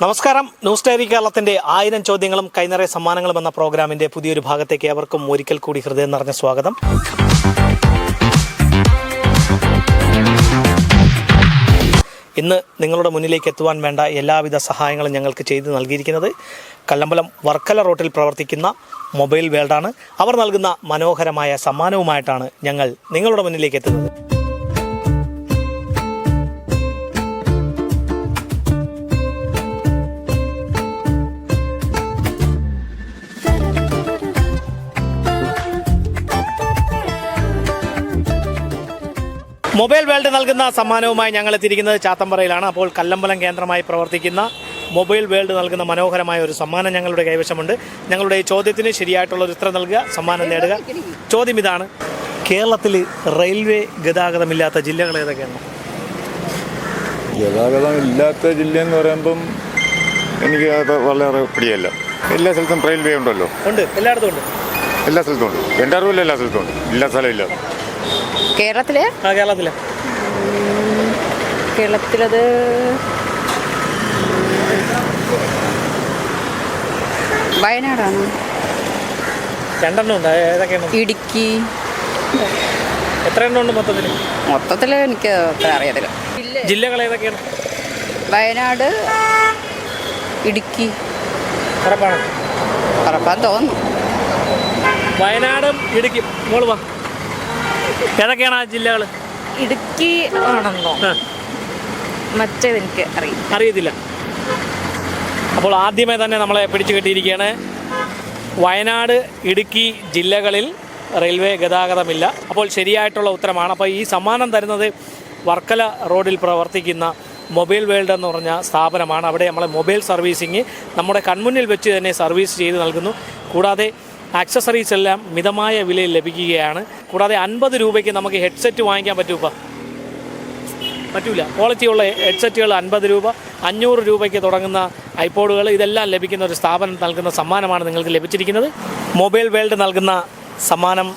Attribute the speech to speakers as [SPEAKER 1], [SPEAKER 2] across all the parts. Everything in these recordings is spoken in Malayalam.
[SPEAKER 1] നമസ്കാരം. ന്യൂസ് ഡയറി കേരളത്തിന്റെ ആയിരം ചോദ്യങ്ങളും കൈനിറയ സമ്മാനങ്ങളും എന്ന പ്രോഗ്രാമിന്റെ പുതിയൊരു ഭാഗത്തേക്ക് ഏവർക്കും ഒരിക്കൽ കൂടി ഹൃദയം നിറഞ്ഞ സ്വാഗതം. ഇന്ന് നിങ്ങളുടെ മുന്നിലേക്ക് എത്തുവാൻ വേണ്ട എല്ലാവിധ സഹായങ്ങളും ഞങ്ങൾക്ക് ചെയ്തു നൽകിയിരിക്കുന്നത് കല്ലമ്പലം വർക്കല റോട്ടിൽ പ്രവർത്തിക്കുന്ന മൊബൈൽ വേൾഡാണ്. അവർ നൽകുന്ന മനോഹരമായ സമ്മാനവുമായിട്ടാണ് ഞങ്ങൾ നിങ്ങളുടെ മുന്നിലേക്ക് എത്തുന്നത്. മൊബൈൽ വേൾഡ് നൽകുന്ന സമ്മാനവുമായി ഞങ്ങൾ എത്തിയിരിക്കുന്നത് ചാത്തമ്പറയിലാണ്. അപ്പോൾ കല്ലമ്പലം കേന്ദ്രമായി പ്രവർത്തിക്കുന്ന മൊബൈൽ വേൾഡ് നൽകുന്ന മനോഹരമായ ഒരു സമ്മാനം ഞങ്ങളുടെ കൈവശമുണ്ട്. ഞങ്ങളുടെ ഈ ചോദ്യത്തിന് ശരിയായിട്ടുള്ള ഒരു ഉത്തരം നൽകുക സമ്മാനം നേടുക. ചോദ്യം ഇതാണ്. കേരളത്തിൽ റെയിൽവേ ഗതാഗതമില്ലാത്ത ജില്ലകൾ ഏതൊക്കെയാണ്?
[SPEAKER 2] ഗതാഗതം ഇല്ലാത്ത ജില്ല എന്ന് പറയുമ്പം എനിക്ക് വളരെ പിടിയല്ല. എല്ലാ സ്ഥലത്തും റെയിൽവേ ഉണ്ടല്ലോ.
[SPEAKER 1] ഉണ്ട്. എല്ലായിടത്തും ഉണ്ട്.
[SPEAKER 2] എല്ലാ സ്ഥലത്തും ഉണ്ട്. എന്റെ അറിവില്ല എല്ലാ സ്ഥലത്തും ഉണ്ട്. എല്ലാ സ്ഥലം ഇല്ല
[SPEAKER 3] കേരളത്തിൽ?
[SPEAKER 1] ആ കേരളത്തിലെ.
[SPEAKER 3] കേരളത്തിലത് വയനാടാണ്.
[SPEAKER 1] രണ്ടെണ്ണം ഉണ്ട്. ഏതൊക്കെയാണ്?
[SPEAKER 3] ഇടുക്കി.
[SPEAKER 1] എത്ര എണ്ണം ഉണ്ട് മൊത്തത്തിൽ
[SPEAKER 3] മൊത്തത്തിൽ എനിക്ക് അത്ര അറിയത്തില്ല.
[SPEAKER 1] ജില്ലകൾ ഏതൊക്കെയാണ്?
[SPEAKER 3] വയനാട് ഇടുക്കി.
[SPEAKER 1] ഉറപ്പാണ്
[SPEAKER 3] ഉറപ്പാൻ തോന്നുന്നു.
[SPEAKER 1] വയനാടും ഇടുക്കി. മോൾ വാ. ഏതൊക്കെയാണ് ആ ജില്ലകൾ
[SPEAKER 3] ഇടുക്കി ആണെന്നോ? മറ്റേത് എനിക്ക് അറിയില്ല.
[SPEAKER 1] അറിയത്തില്ല. അപ്പോൾ ആദ്യമേ തന്നെ നമ്മളെ പിടിച്ചു കെട്ടിയിരിക്കുകയാണ്. വയനാട് ഇടുക്കി ജില്ലകളിൽ റെയിൽവേ ഗതാഗതമില്ല. അപ്പോൾ ശരിയായിട്ടുള്ള ഉത്തരമാണ്. അപ്പോൾ ഈ സമ്മാനം തരുന്നത് വർക്കല റോഡിൽ പ്രവർത്തിക്കുന്ന മൊബൈൽ വേൾഡ് എന്ന് പറഞ്ഞ സ്ഥാപനമാണ്. അവിടെ നമ്മളെ മൊബൈൽ സർവീസിങ് നമ്മുടെ കൺമുന്നിൽ വെച്ച് തന്നെ സർവീസ് ചെയ്ത് നൽകുന്നു. കൂടാതെ ആക്സസറീസ് എല്ലാം മിതമായ വിലയിൽ ലഭിക്കുകയാണ്. കൂടാതെ അൻപത് രൂപയ്ക്ക് നമുക്ക് ഹെഡ്സെറ്റ് വാങ്ങിക്കാൻ പറ്റൂപ്പ പറ്റൂല. ക്വാളിറ്റിയുള്ള ഹെഡ്സെറ്റുകൾ അൻപത് രൂപ അഞ്ഞൂറ് രൂപയ്ക്ക് തുടങ്ങുന്ന ഐപോഡുകൾ ഇതെല്ലാം ലഭിക്കുന്ന ഒരു സ്ഥാപനം നൽകുന്ന സമ്മാനമാണ് നിങ്ങൾക്ക് ലഭിച്ചിരിക്കുന്നത്. മൊബൈൽ വേൾഡ് നൽകുന്ന സമ്മാനം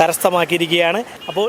[SPEAKER 1] കരസ്ഥമാക്കിയിരിക്കുകയാണ്. അപ്പോൾ